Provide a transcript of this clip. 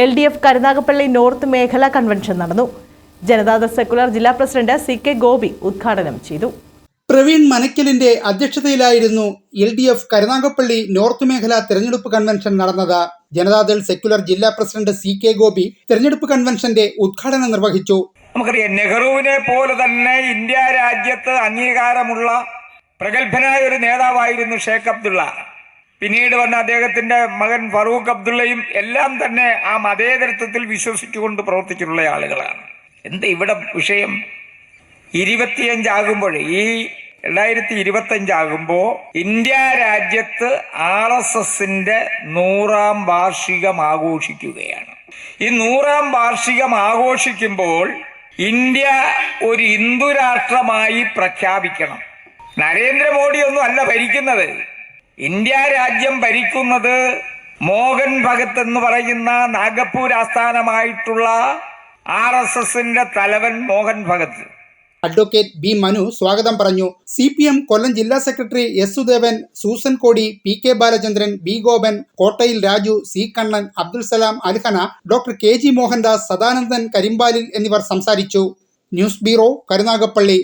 L D F Karunagappally north മേഖലാ convention നടന്നു. Janata Dal secular ജില്ലാ പ്രസിഡന്റ് സി കെ ഗോപി ഉദ്ഘാടനം ചെയ്തു. പ്രവീൺ മനക്കലിന്റെ അധ്യക്ഷതയിലായിരുന്നു L D F Karunagappally north മേഖല തെരഞ്ഞെടുപ്പ് കൺവെൻഷൻ നടന്നത്. ജനതാദൾ സെക്യുലർ ജില്ലാ പ്രസിഡന്റ് സി കെ ഗോപി തെരഞ്ഞെടുപ്പ് കൺവെൻഷന്റെ ഉദ്ഘാടനം നിർവഹിച്ചു. നമുക്കറിയാം നെഹ്റുവിനെ പോലെ തന്നെ ഇന്ത്യ രാജ്യത്ത് അംഗീകാരമുള്ള പ്രഗത്ഭനായ ഒരു നേതാവായിരുന്നു ഷേഖ് അബ്ദുള്ള. പിന്നീട് വന്ന അദ്ദേഹത്തിന്റെ മകൻ ഫറൂഖ് അബ്ദുള്ളയും എല്ലാം തന്നെ ആ മതേതരത്വത്തിൽ വിശ്വസിച്ചുകൊണ്ട് പ്രവർത്തിച്ചിട്ടുള്ള ആളുകളാണ്. എന്താ ഇവിടെ വിഷയം? ഇരുപത്തിയഞ്ചാകുമ്പോൾ ഈ രണ്ടായിരത്തി ഇരുപത്തഞ്ചാകുമ്പോൾ ഇന്ത്യ രാജ്യത്ത് ആർ എസ് എസിന്റെ നൂറാം വാർഷികം ആഘോഷിക്കുകയാണ്. ഈ നൂറാം വാർഷികം ആഘോഷിക്കുമ്പോൾ ഇന്ത്യ ഒരു ഹിന്ദു രാഷ്ട്രമായി പ്രഖ്യാപിക്കണം. നരേന്ദ്രമോദി ഒന്നും അല്ല ഭരിക്കുന്നത്. ഇന്ത്യ രാജ്യം ഭരിക്കുന്നത് മോഹൻ ഭഗത് എന്ന് പറയുന്ന നാഗപ്പൂർ ആസ്ഥാനമായിട്ടുള്ള ആർ എസ് എസിന്റെ തലവൻ മോഹൻ ഭഗത്. അഡ്വക്കേറ്റ് ബി മനു സ്വാഗതം പറഞ്ഞു. സി പി എം കൊല്ലം ജില്ലാ secretary S Sudevan Susan Kodi P K Balachandran B Gopan Kottayil Raju C Kannan Abdul Salam Alhana doctor K G Mohandas Sadanandan Karimpalil എന്നിവർ സംസാരിച്ചു. News bureau Karunagappally.